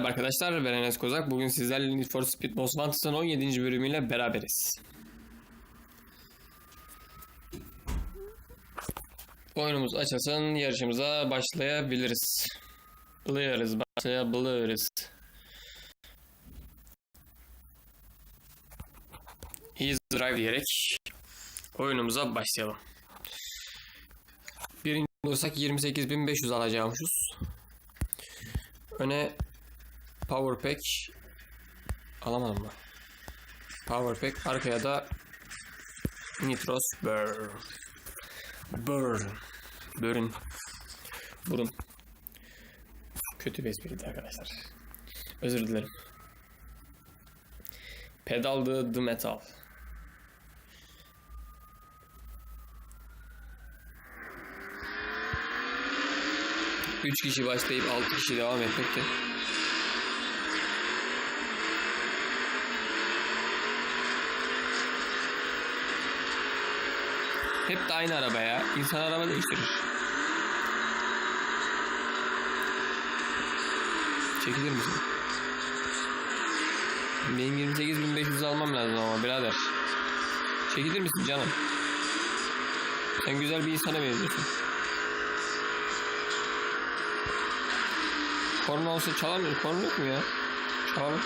Merhaba arkadaşlar, ben Enes Kozak. Bugün sizlerle Need for Speed Most Wanted'ın 17. bölümüyle beraberiz. Oyunumuz açılsın, yarışımıza başlayabiliriz. Biliriz, başlayabiliriz. Easy Drive diyerek oyunumuza başlayalım. Birinci olursak 28.500 alacağımışız. Öne Power Pack alamadım mı? Power Pack arkaya da Nitros Burn Burn Burn Burun Kötü bir espriydi arkadaşlar. Özür dilerim. Pedal the, the metal. Üç kişi başlayıp altı kişi devam etmekte. Hep de aynı araba ya. İnsan araba değiştirir. Çekilir misin? Benim 28.500 almam lazım ama birader. Çekilir misin canım? Sen güzel bir insana benziyorsun. Korna olsa çalamıyor. Korna yok mu ya? Çalalım.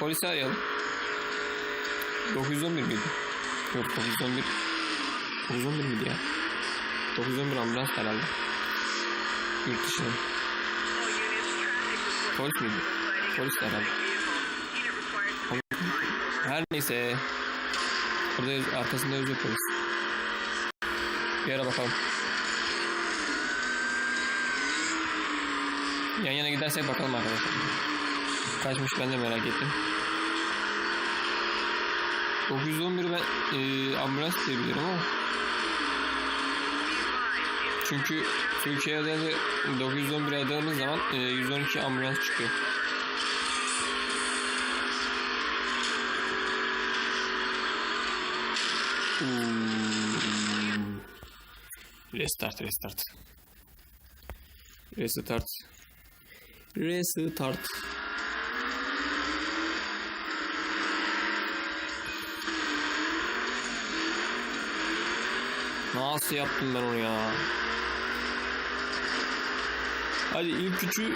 Polisi arayalım. 911 miydi? Yok 911 911 miydi ya? 911 ambulans herhalde. Yurt dışına. Polis miydi? Polis de herhalde. Her neyse. Burada arkasında yazıyor polis. Bir ara bakalım. Yan yana gidersek bakalım arkadaşlar. Kaçmış ben de merak ettim. 911 ben e, ambulans diye biliyorum ama çünkü Türkiye'de de 911 aradığımız zaman e, 112 ambulans çıkıyor. Restart, restart. Restart. Restart. Nasıl yaptım ben onu ya? Hadi ilk üçü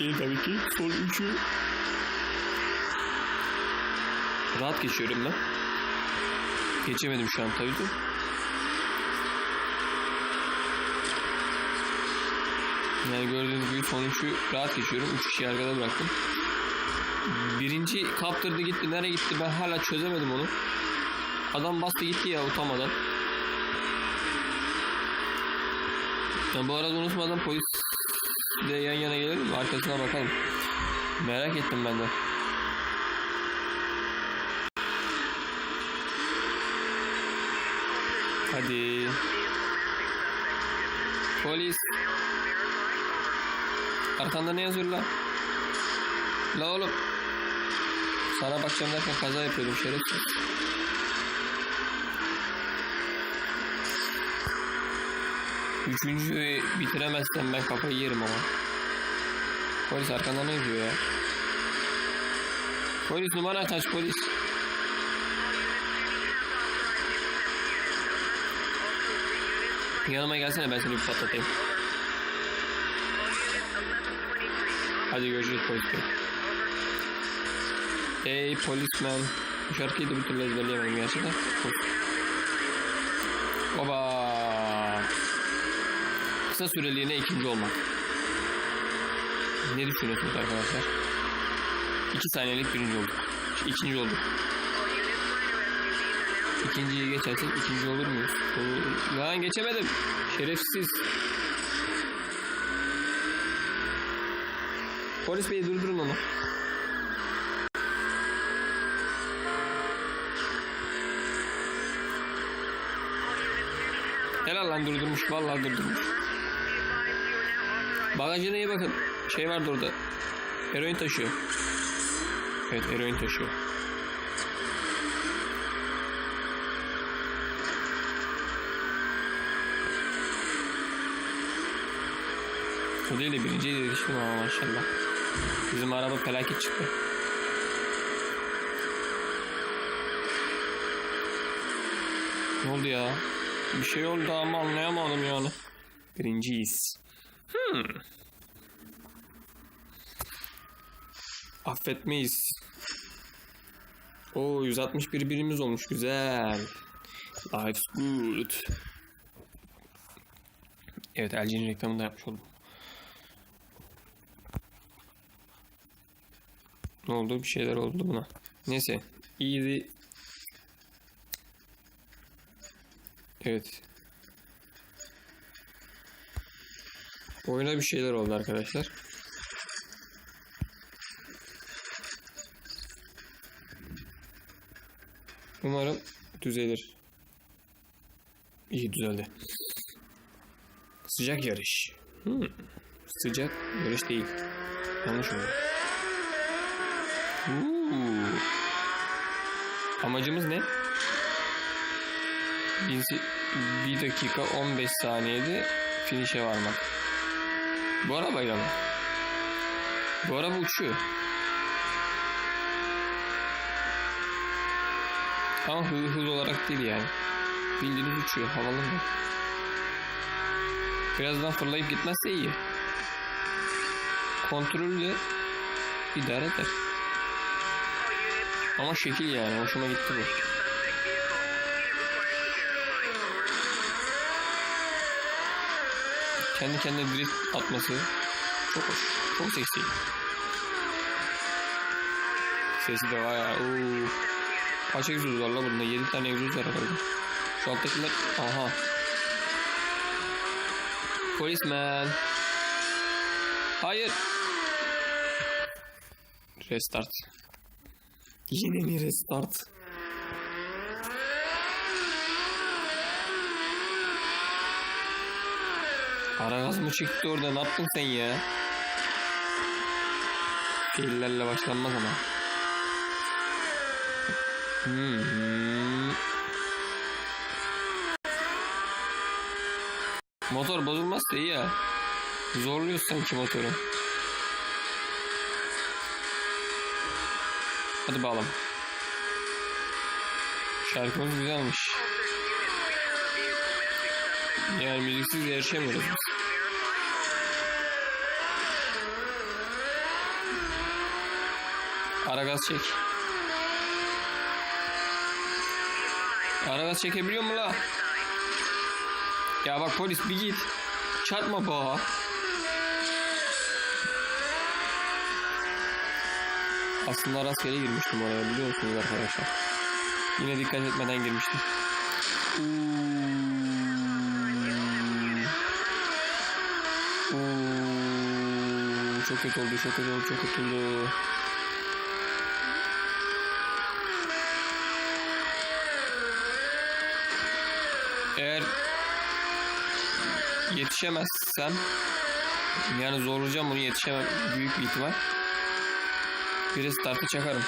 değil tabii ki. Son üçü rahat geçiyorum ben. Geçemedim şu an tabii ki. Yani gördüğünüz gibi son üçü rahat geçiyorum. Üç kişi arkada bıraktım. Birinci kaptırdı gitti. Nereye gitti ben hala çözemedim onu. Adam bastı gitti ya utamadan. Ya bu arada unutmadan polis de yan yana gelelim arkasına bakalım. Merak ettim ben de. Hadi. Polis. Arkanda ne yazıyor lan? La oğlum. Sana bakacağım derken kaza yapıyordum şerefsiz. Üçüncüyü bitiremezsem ben kafayı yerim ama. Polis arkanda ne diyor ya? Polis numara kaç polis? Yanıma gelsene ben seni bir patlatayım. Hadi görüşürüz polis bey. Ey polisman. Bu şarkıyı da bir türlü ezberleyemedim gerçekten. Baba. Kısa süreliğine ikinci olmak. Ne düşünüyorsunuz arkadaşlar? İki saniyelik birinci olduk. İkinci olduk. İkinciyi geçersek ikinci olur muyuz? Oo, Lan geçemedim. Şerefsiz. Polis bey durdurun onu. Helal lan durdurmuş. Vallahi durdurmuş. Bagajına iyi bakın. Şey vardı orada. Eroin taşıyor. Evet eroin taşıyor. O değil de birinciye yetiştim ama maşallah. Bizim araba felaket çıktı. Ne oldu ya? Bir şey oldu ama anlayamadım yani. Birinciyiz. Hmm. Affetmeyiz. Oo 161 birimiz olmuş güzel. Life's good. Evet LG'nin reklamını da yapmış oldum. Ne oldu? Bir şeyler oldu buna. Neyse. Easy. Evet. Oyuna bir şeyler oldu arkadaşlar. Umarım düzelir. İyi düzeldi. Sıcak yarış. Hmm. Sıcak yarış değil. Yanlış oldu. Amacımız ne? Biz 1 dakika 15 saniyede finish'e varmak. Bu arabayla mı? Bu araba uçuyor. Ama hız, hız olarak değil yani. Bildiğiniz uçuyor. Havalı mı? Birazdan fırlayıp gitmezse iyi. Kontrolü idare eder. Ama şekil yani. Hoşuma gitti bu. Kendi kendine drift atması çok hoş. Çok seksi. Sesi de var ya. Oo. Kaç egzoz var la bunda? 7 tane egzoz var herhalde. Şu alttakiler... Aha. Policeman. Hayır. Restart. Yine mi restart? Ara gaz mı çıktı orada? Ne yaptın sen ya? Fiillerle başlanmaz ama. Hmm. Motor bozulmazsa iyi ya. Zorluyorsun sanki motoru. Hadi bağlam. Şarkımız güzelmiş. Yani müziksiz yarışamıyoruz. Ara gaz çek. Ara gaz çekebiliyor mu la? Ya bak polis bir git. Çarpma bağa. Aslında rastgele girmiştim oraya biliyor musunuz arkadaşlar? Yine dikkat etmeden girmiştim. Oo. Çok kötü oldu, çok kötü oldu, çok kötü oldu. Eğer yetişemezsem yani zorlayacağım bunu yetişemem büyük bir ihtimal. Bir startı çakarım.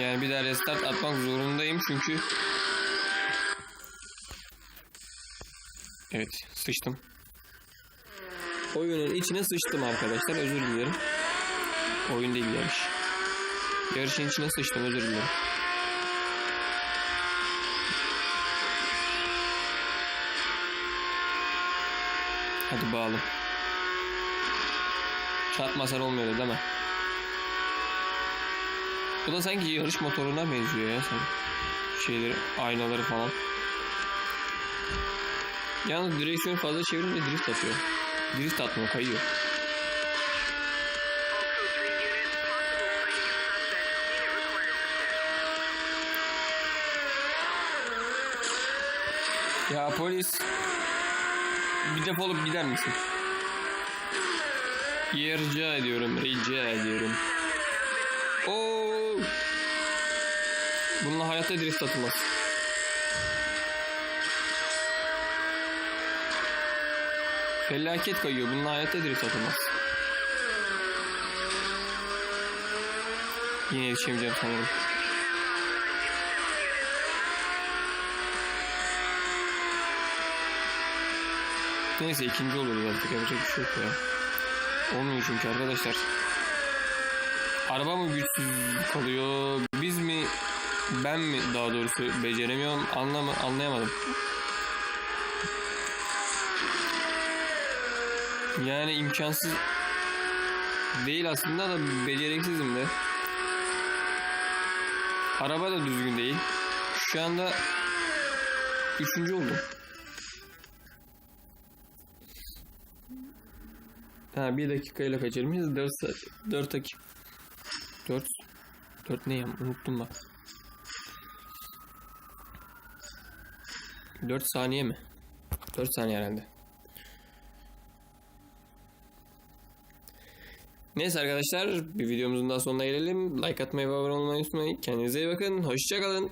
Yani bir daha restart atmak zorundayım çünkü Evet sıçtım. Oyunun içine sıçtım arkadaşlar özür dilerim. Oyun değil yarış. Yarışın içine sıçtım özür dilerim. Hadi bağlı. Çarpmasan olmuyor değil mi? Bu da sanki yarış motoruna benziyor ya sen. Şeyleri, aynaları falan. Yalnız direksiyon fazla çevirince drift atıyor. Drift atmıyor, kayıyor. Ya polis. Bir defolup gider misin? Rica ediyorum, rica ediyorum. Oo! Bununla hayatta drift atılmaz. Felaket kayıyor. Bununla hayatta drift atılmaz. Yine yetişemeyeceğim sanırım. neyse ikinci oluruz artık yapacak bir şey yok ya. Olmuyor çünkü arkadaşlar. Araba mı güçsüz kalıyor? Biz mi ben mi daha doğrusu beceremiyorum anlama, anlayamadım. Yani imkansız değil aslında da beceriksizim de. Araba da düzgün değil. Şu anda üçüncü oldum. Ha bir dakikayla kaçırmışız. 4 saat. 4 dakika. 4 4 ne? Unuttum bak. 4 saniye mi? 4 saniye herhalde. Neyse arkadaşlar bir videomuzun daha sonuna gelelim. Like atmayı ve abone olmayı unutmayın. Kendinize iyi bakın. Hoşçakalın.